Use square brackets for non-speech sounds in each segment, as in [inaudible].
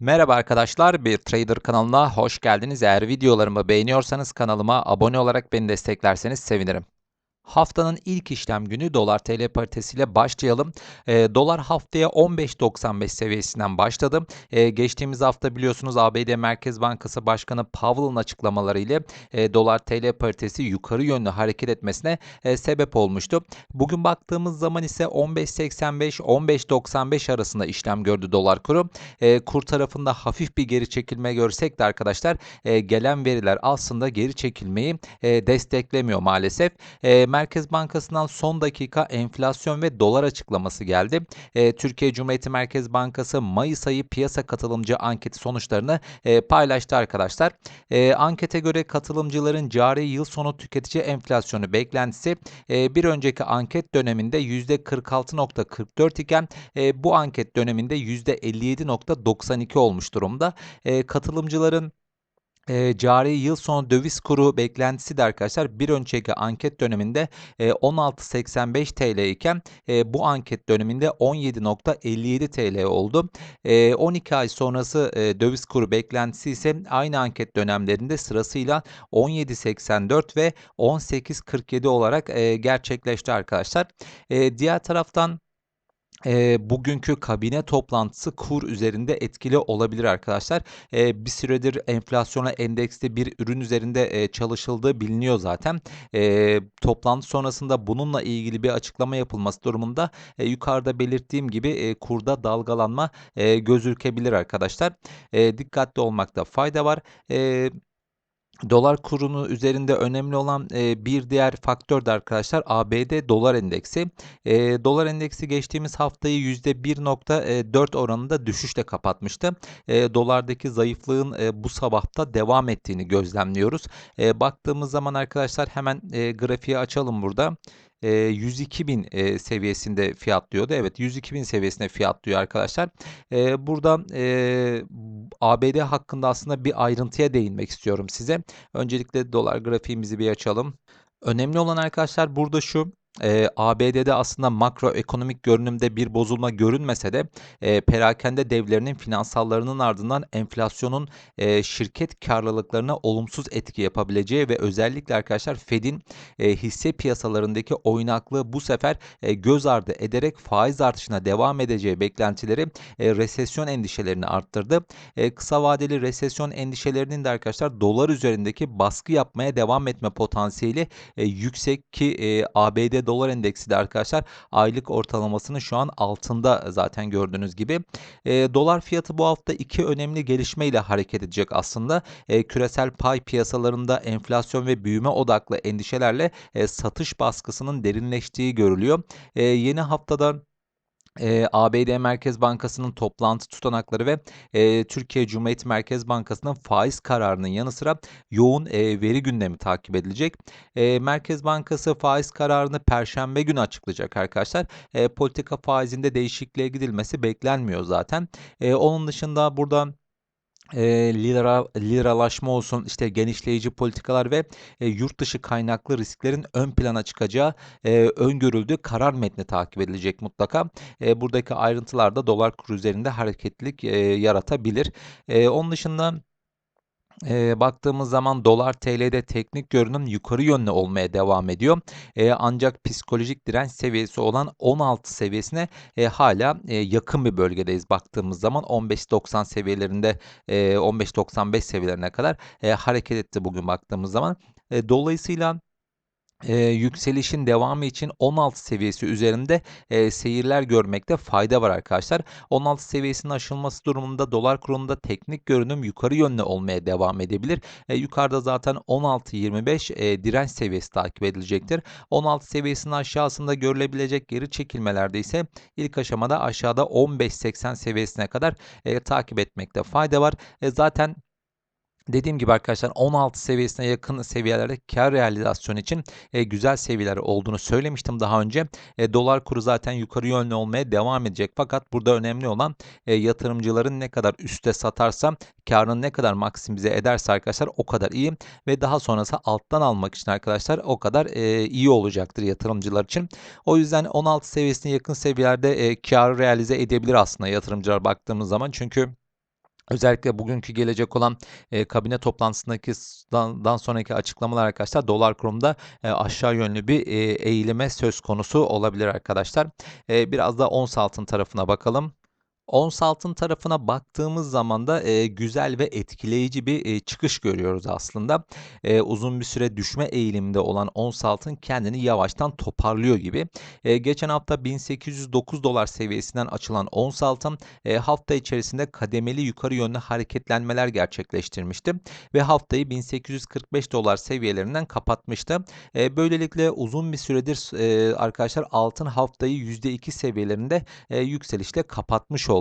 Merhaba arkadaşlar, bir Trader kanalına hoş geldiniz. Eğer videolarımı beğeniyorsanız kanalıma abone olarak beni desteklerseniz sevinirim. Haftanın ilk işlem günü dolar TL paritesiyle başlayalım. E, dolar haftaya 15.95 seviyesinden başladı. E, geçtiğimiz hafta biliyorsunuz ABD Merkez Bankası Başkanı Powell'ın açıklamaları ile e, dolar TL paritesi yukarı yönlü hareket etmesine e, sebep olmuştu. Bugün baktığımız zaman ise 15.85-15.95 arasında işlem gördü dolar kuru. E, kur tarafında hafif bir geri çekilme görsek de arkadaşlar e, gelen veriler aslında geri çekilmeyi e, desteklemiyor maalesef. E, Merkez Bankası'ndan son dakika enflasyon ve dolar açıklaması geldi. E, Türkiye Cumhuriyeti Merkez Bankası Mayıs ayı piyasa katılımcı anketi sonuçlarını e, paylaştı arkadaşlar. E, ankete göre katılımcıların cari yıl sonu tüketici enflasyonu beklentisi e, bir önceki anket döneminde %46.44 iken e, bu anket döneminde %57.92 olmuş durumda. E, katılımcıların e, cari yıl sonu döviz kuru beklentisi de arkadaşlar bir önceki anket döneminde e, 16.85 TL iken e, bu anket döneminde 17.57 TL oldu. E, 12 ay sonrası e, döviz kuru beklentisi ise aynı anket dönemlerinde sırasıyla 17.84 ve 18.47 olarak e, gerçekleşti arkadaşlar. E, diğer taraftan e, bugünkü kabine toplantısı kur üzerinde etkili olabilir arkadaşlar. E, bir süredir enflasyona endeksli bir ürün üzerinde e, çalışıldığı biliniyor zaten. E, toplantı sonrasında bununla ilgili bir açıklama yapılması durumunda e, yukarıda belirttiğim gibi e, kurda dalgalanma e, gözükebilir arkadaşlar. E, dikkatli olmakta fayda var. E, Dolar kurunu üzerinde önemli olan e, bir diğer faktör de arkadaşlar ABD dolar endeksi. E, dolar endeksi geçtiğimiz haftayı %1.4 oranında düşüşle kapatmıştı. E, dolardaki zayıflığın e, bu sabahta devam ettiğini gözlemliyoruz. E, baktığımız zaman arkadaşlar hemen e, grafiği açalım burada. 102 bin seviyesinde fiyatlıyordu. Evet 102 bin seviyesinde fiyatlıyor arkadaşlar. burada ABD hakkında aslında bir ayrıntıya değinmek istiyorum size. Öncelikle dolar grafiğimizi bir açalım. Önemli olan arkadaşlar burada şu e, ABD'de aslında makroekonomik görünümde bir bozulma görünmese de e, perakende devlerinin finansallarının ardından enflasyonun e, şirket karlılıklarına olumsuz etki yapabileceği ve özellikle arkadaşlar Fed'in e, hisse piyasalarındaki oynaklığı bu sefer e, göz ardı ederek faiz artışına devam edeceği beklentileri e, resesyon endişelerini arttırdı. E, kısa vadeli resesyon endişelerinin de arkadaşlar dolar üzerindeki baskı yapmaya devam etme potansiyeli e, yüksek ki e, ABD dolar endeksi de arkadaşlar aylık ortalamasının şu an altında zaten gördüğünüz gibi. E, dolar fiyatı bu hafta iki önemli gelişme ile hareket edecek aslında. E, küresel pay piyasalarında enflasyon ve büyüme odaklı endişelerle e, satış baskısının derinleştiği görülüyor. E, yeni haftada e, ABD Merkez Bankası'nın toplantı tutanakları ve e, Türkiye Cumhuriyet Merkez Bankası'nın faiz kararının yanı sıra yoğun e, veri gündemi takip edilecek. E, Merkez Bankası faiz kararını Perşembe günü açıklayacak arkadaşlar. E, politika faizinde değişikliğe gidilmesi beklenmiyor zaten. E, onun dışında burada e, lira, liralaşma olsun işte genişleyici politikalar ve e, yurt dışı kaynaklı risklerin ön plana çıkacağı e, öngörüldüğü karar metni takip edilecek mutlaka. E, buradaki ayrıntılar da dolar kuru üzerinde hareketlilik e, yaratabilir. E, onun dışında e, baktığımız zaman dolar TL'de teknik görünüm yukarı yönlü olmaya devam ediyor. E, ancak psikolojik direnç seviyesi olan 16 seviyesine e, hala e, yakın bir bölgedeyiz baktığımız zaman 15.90 seviyelerinde e, 15.95 seviyelerine kadar e, hareket etti bugün baktığımız zaman. E, dolayısıyla e, yükselişin devamı için 16 seviyesi üzerinde e, seyirler görmekte fayda var arkadaşlar. 16 seviyesinin aşılması durumunda dolar kurunda teknik görünüm yukarı yönlü olmaya devam edebilir. E, yukarıda zaten 16.25 e, direnç seviyesi takip edilecektir. 16 seviyesinin aşağısında görülebilecek geri çekilmelerde ise ilk aşamada aşağıda 15.80 seviyesine kadar e, takip etmekte fayda var. E, zaten Dediğim gibi arkadaşlar 16 seviyesine yakın seviyelerde kar realizasyonu için e, güzel seviyeler olduğunu söylemiştim daha önce. E, dolar kuru zaten yukarı yönlü olmaya devam edecek. Fakat burada önemli olan e, yatırımcıların ne kadar üste satarsa karını ne kadar maksimize ederse arkadaşlar o kadar iyi. Ve daha sonrası alttan almak için arkadaşlar o kadar e, iyi olacaktır yatırımcılar için. O yüzden 16 seviyesine yakın seviyelerde e, karı realize edebilir aslında yatırımcılar baktığımız zaman. Çünkü Özellikle bugünkü gelecek olan, eee, kabine toplantısındaki dan sonraki açıklamalar arkadaşlar dolar kurunda, eee, aşağı yönlü bir, eee, eğilime söz konusu olabilir arkadaşlar. Eee, biraz da ons altın tarafına bakalım. Ons altın tarafına baktığımız zaman da, eee, güzel ve etkileyici bir, eee, çıkış görüyoruz aslında. Eee, uzun bir süre düşme eğiliminde olan ons altın kendini yavaştan toparlıyor gibi. Eee, geçen hafta $1809 seviyesinden açılan ons altın, eee, hafta içerisinde kademeli yukarı yönlü hareketlenmeler gerçekleştirmişti ve haftayı $1845 seviyelerinden kapatmıştı. Eee, böylelikle uzun bir süredir eee, arkadaşlar altın haftayı %2 seviyelerinde, eee, yükselişle kapatmış oldu.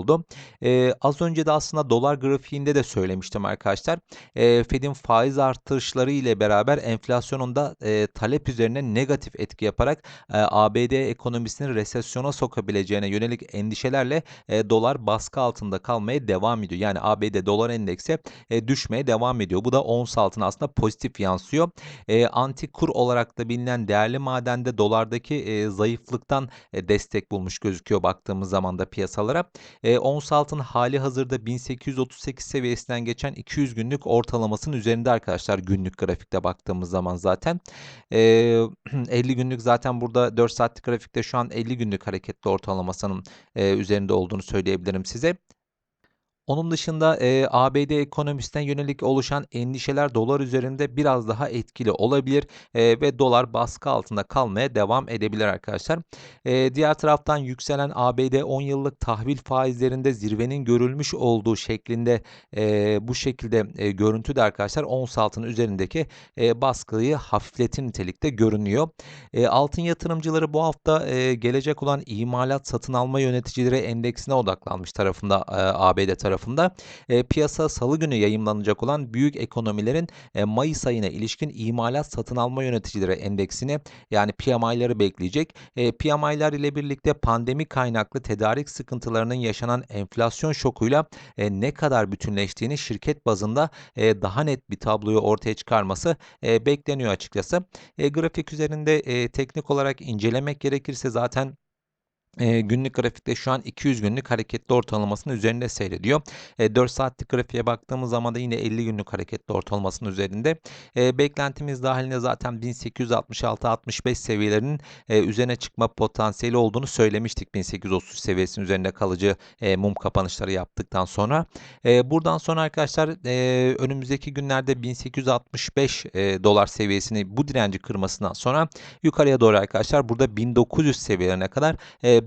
Eee, az önce de aslında dolar grafiğinde de söylemiştim arkadaşlar. Eee, Fed'in faiz artırışları ile beraber enflasyonun da, eee, talep üzerine negatif etki yaparak, eee, ABD ekonomisini resesyona sokabileceğine yönelik endişelerle, eee, dolar baskı altında kalmaya devam ediyor. Yani ABD dolar endeksi, eee, düşmeye devam ediyor. Bu da ons altına aslında pozitif yansıyor. Eee, antik kur olarak da bilinen değerli madende dolardaki, eee, zayıflıktan, eee, destek bulmuş gözüküyor baktığımız zaman da piyasalara. Eee, ons altın hâlihazırda 1838 seviyesinden geçen 200 günlük ortalamasının üzerinde arkadaşlar günlük grafikte baktığımız zaman zaten. [clears throat] Eee, 50 günlük zaten burada 4 saatlik grafikte şu an 50 günlük hareketli ortalamasının, eee, üzerinde olduğunu söyleyebilirim size. Onun dışında, eee, ABD ekonomisine yönelik oluşan endişeler dolar üzerinde biraz daha etkili olabilir, eee, ve dolar baskı altında kalmaya devam edebilir arkadaşlar. Eee, diğer taraftan yükselen ABD 10 yıllık tahvil faizlerinde zirvenin görülmüş olduğu şeklinde, eee, bu şekilde, eee, görüntü de arkadaşlar ons altının üzerindeki, eee, baskıyı hafifletir nitelikte görünüyor. Eee, altın yatırımcıları bu hafta, eee, gelecek olan imalat satın alma yöneticileri endeksine odaklanmış tarafında, eee, ABD tarafında. Eee, piyasa salı günü yayımlanacak olan büyük ekonomilerin, eee, mayıs ayına ilişkin imalat satın alma yöneticileri endeksini yani PMI'ları bekleyecek. Eee, PMI'lar ile birlikte pandemi kaynaklı tedarik sıkıntılarının yaşanan enflasyon şokuyla, eee, ne kadar bütünleştiğini şirket bazında, eee, daha net bir tabloyu ortaya çıkarması, eee, bekleniyor açıkçası. Eee, grafik üzerinde, eee, teknik olarak incelemek gerekirse zaten Eee, günlük grafikte şu an 200 günlük hareketli ortalamasının üzerinde seyrediyor. Eee, 4 saatlik grafiğe baktığımız zaman da yine 50 günlük hareketli ortalamasının üzerinde. Eee, beklentimiz dahilinde zaten 1866-65 seviyelerinin eee, üzerine çıkma potansiyeli olduğunu söylemiştik. 1830 seviyesinin üzerinde kalıcı eee, mum kapanışları yaptıktan sonra. Eee, buradan sonra arkadaşlar eee, önümüzdeki günlerde 1865 eee, dolar seviyesini bu direnci kırmasından sonra yukarıya doğru arkadaşlar burada 1900 seviyelerine kadar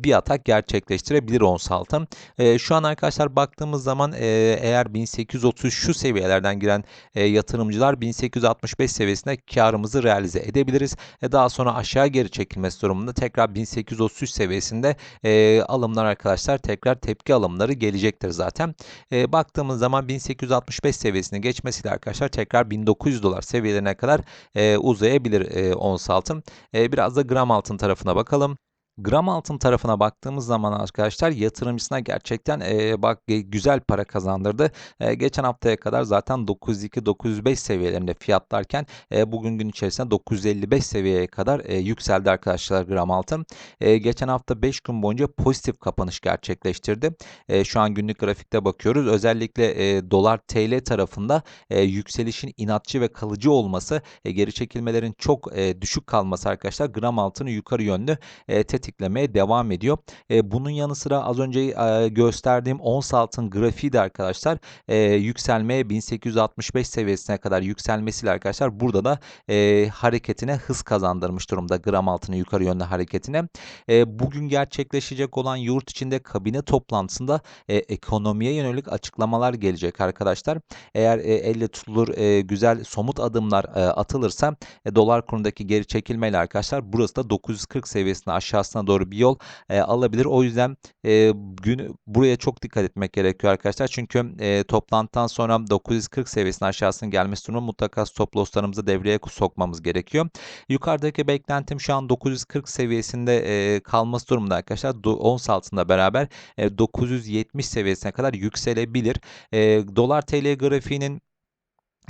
bir atak gerçekleştirebilir ons altın. E, şu an arkadaşlar baktığımız zaman e, eğer 1830 şu seviyelerden giren e, yatırımcılar 1865 seviyesinde karımızı realize edebiliriz. E, daha sonra aşağı geri çekilmesi durumunda tekrar 1833 seviyesinde e, alımlar arkadaşlar tekrar tepki alımları gelecektir zaten. E, baktığımız zaman 1865 seviyesini geçmesiyle arkadaşlar tekrar 1900 dolar seviyelerine kadar e, uzayabilir e, ons altın. E, biraz da gram altın tarafına bakalım. Gram altın tarafına baktığımız zaman arkadaşlar yatırımcısına gerçekten e, bak güzel para kazandırdı. E, geçen haftaya kadar zaten 902-905 seviyelerinde fiyatlarken e, bugün gün içerisinde 955 seviyeye kadar e, yükseldi arkadaşlar gram altın. E, geçen hafta 5 gün boyunca pozitif kapanış gerçekleştirdi. E, şu an günlük grafikte bakıyoruz. Özellikle e, dolar TL tarafında e, yükselişin inatçı ve kalıcı olması, e, geri çekilmelerin çok e, düşük kalması arkadaşlar gram altını yukarı yönlü e, tetiklemeye devam ediyor. E, bunun yanı sıra az önce e, gösterdiğim ons altın grafiği de arkadaşlar e, yükselmeye 1865 seviyesine kadar yükselmesiyle arkadaşlar burada da e, hareketine hız kazandırmış durumda gram altını yukarı yönlü hareketine. E, bugün gerçekleşecek olan yurt içinde kabine toplantısında e, ekonomiye yönelik açıklamalar gelecek arkadaşlar. Eğer e, elle tutulur e, güzel somut adımlar e, atılırsa e, dolar kurundaki geri çekilmeyle arkadaşlar burası da 940 seviyesine aşağısına aşağısına doğru bir yol e, alabilir. O yüzden e, gün buraya çok dikkat etmek gerekiyor arkadaşlar. Çünkü e, toplantıdan sonra 940 seviyesinin aşağısına gelmesi durumunda mutlaka stop losslarımızı devreye sokmamız gerekiyor. Yukarıdaki beklentim şu an 940 seviyesinde e, kalması durumunda arkadaşlar. Ons altında beraber e, 970 seviyesine kadar yükselebilir. E, dolar TL grafiğinin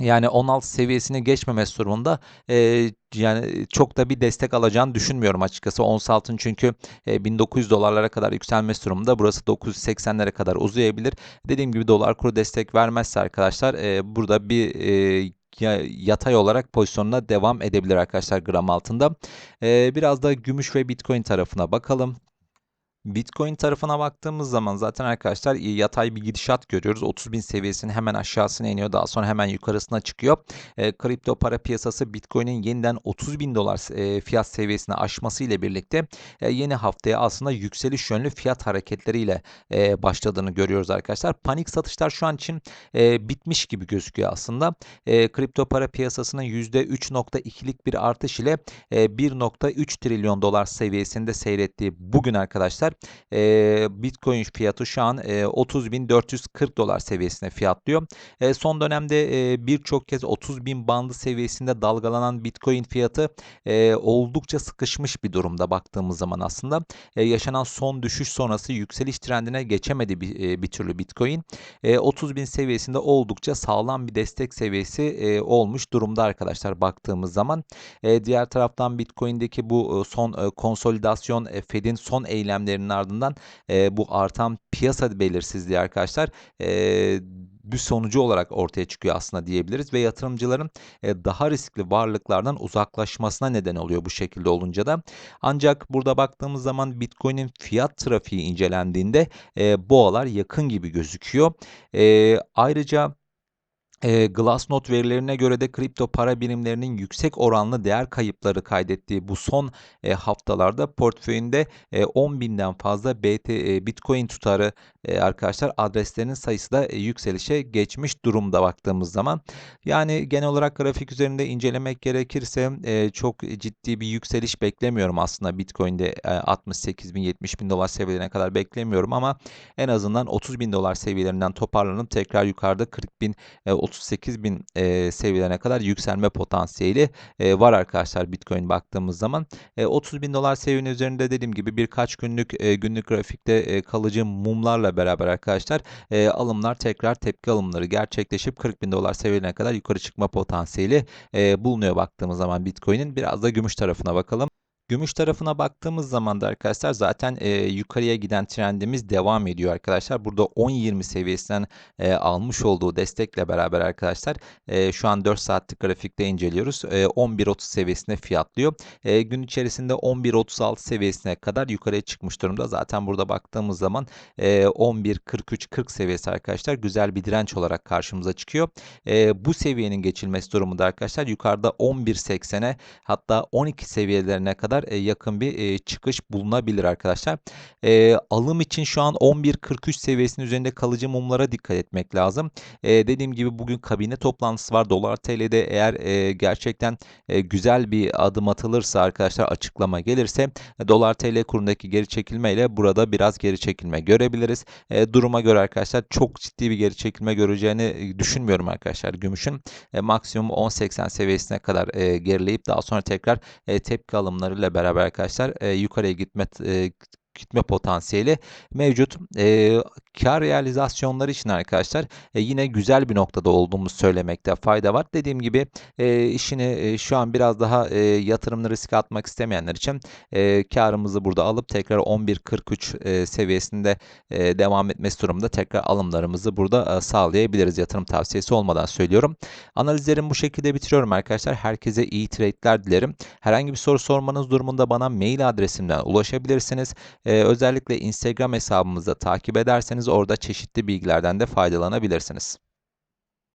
Yani 16 seviyesini geçmemesi durumunda eee, yani çok da bir destek alacağını düşünmüyorum açıkçası. Ons altın çünkü e, 1900 dolarlara kadar yükselmesi durumunda. Burası 980'lere kadar uzayabilir. Dediğim gibi dolar kuru destek vermezse arkadaşlar e, burada bir e, yatay olarak pozisyonuna devam edebilir arkadaşlar gram altında. E, biraz da gümüş ve bitcoin tarafına bakalım. Bitcoin tarafına baktığımız zaman zaten arkadaşlar yatay bir gidişat görüyoruz. 30 bin seviyesinin hemen aşağısına iniyor. Daha sonra hemen yukarısına çıkıyor. E, kripto para piyasası Bitcoin'in yeniden 30 bin dolar e, fiyat seviyesini aşması ile birlikte e, yeni haftaya aslında yükseliş yönlü fiyat hareketleriyle e, başladığını görüyoruz arkadaşlar. Panik satışlar şu an için e, bitmiş gibi gözüküyor aslında. E, kripto para piyasasının %3.2'lik bir artış ile e, 1.3 trilyon dolar seviyesinde seyrettiği bugün arkadaşlar e, Bitcoin fiyatı şu an e, 30.440 dolar seviyesine fiyatlıyor. E, son dönemde e, birçok kez 30.000 bandı seviyesinde dalgalanan Bitcoin fiyatı e, oldukça sıkışmış bir durumda baktığımız zaman aslında. E, yaşanan son düşüş sonrası yükseliş trendine geçemedi bir, e, bir türlü Bitcoin. E, 30.000 seviyesinde oldukça sağlam bir destek seviyesi e, olmuş durumda arkadaşlar baktığımız zaman. E, diğer taraftan Bitcoin'deki bu e, son e, konsolidasyon e, Fed'in son eylemlerinin haberinin ardından e, bu artan piyasa belirsizliği arkadaşlar e, bir sonucu olarak ortaya çıkıyor aslında diyebiliriz ve yatırımcıların daha riskli varlıklardan uzaklaşmasına neden oluyor bu şekilde olunca da. Ancak burada baktığımız zaman Bitcoin'in fiyat trafiği incelendiğinde boğalar yakın gibi gözüküyor. Ayrıca e, Glassnode verilerine göre de kripto para birimlerinin yüksek oranlı değer kayıpları kaydettiği bu son e, haftalarda portföyünde e, 10 binden fazla BT, e, Bitcoin tutarı e, arkadaşlar adreslerinin sayısı da e, yükselişe geçmiş durumda baktığımız zaman. Yani genel olarak grafik üzerinde incelemek gerekirse e, çok ciddi bir yükseliş beklemiyorum aslında Bitcoin'de e, 68 bin 70 bin dolar seviyelerine kadar beklemiyorum ama en azından 30 bin dolar seviyelerinden toparlanıp tekrar yukarıda 40 bin e, 38 bin e, seviyelerine kadar yükselme potansiyeli var arkadaşlar Bitcoin baktığımız zaman. E, 30 bin dolar seviyenin üzerinde dediğim gibi birkaç günlük günlük grafikte kalıcı mumlarla beraber arkadaşlar e, alımlar tekrar tepki alımları gerçekleşip 40 bin dolar seviyelerine kadar yukarı çıkma potansiyeli e, bulunuyor baktığımız zaman Bitcoin'in. Biraz da gümüş tarafına bakalım. Gümüş tarafına baktığımız zaman da arkadaşlar zaten e, yukarıya giden trendimiz devam ediyor arkadaşlar. Burada 10-20 seviyesinden e, almış olduğu destekle beraber arkadaşlar e, şu an 4 saatlik grafikte inceliyoruz. E, 11.30 seviyesine fiyatlıyor. E, gün içerisinde 11.36 seviyesine kadar yukarıya çıkmış durumda. Zaten burada baktığımız zaman e, 11.43-40 seviyesi arkadaşlar güzel bir direnç olarak karşımıza çıkıyor. E, bu seviyenin geçilmesi durumunda arkadaşlar yukarıda 11.80'e hatta 12 seviyelerine kadar kadar e, yakın bir e, çıkış bulunabilir arkadaşlar. E, alım için şu an 11.43 seviyesinin üzerinde kalıcı mumlara dikkat etmek lazım. dediğim gibi bugün kabine toplantısı var. Dolar TL'de eğer gerçekten güzel bir adım atılırsa arkadaşlar açıklama gelirse dolar TL kurundaki geri çekilme ile burada biraz geri çekilme görebiliriz. duruma göre arkadaşlar çok ciddi bir geri çekilme göreceğini düşünmüyorum arkadaşlar. Gümüşün maksimum 10.80 seviyesine kadar gerileyip daha sonra tekrar tepki alımlarıyla beraber arkadaşlar e, yukarıya gitme e, gitme potansiyeli mevcut. E, kar realizasyonları için arkadaşlar e, yine güzel bir noktada olduğumuzu söylemekte fayda var. Dediğim gibi e, işini e, şu an biraz daha e, yatırımlı risk atmak istemeyenler için e, karımızı burada alıp tekrar 11.43 e, seviyesinde e, devam etmesi durumunda tekrar alımlarımızı burada e, sağlayabiliriz. Yatırım tavsiyesi olmadan söylüyorum. Analizlerimi bu şekilde bitiriyorum arkadaşlar. Herkese iyi trade'ler dilerim. Herhangi bir soru sormanız durumunda bana mail adresimden ulaşabilirsiniz. Ee, özellikle Instagram hesabımızda takip ederseniz orada çeşitli bilgilerden de faydalanabilirsiniz.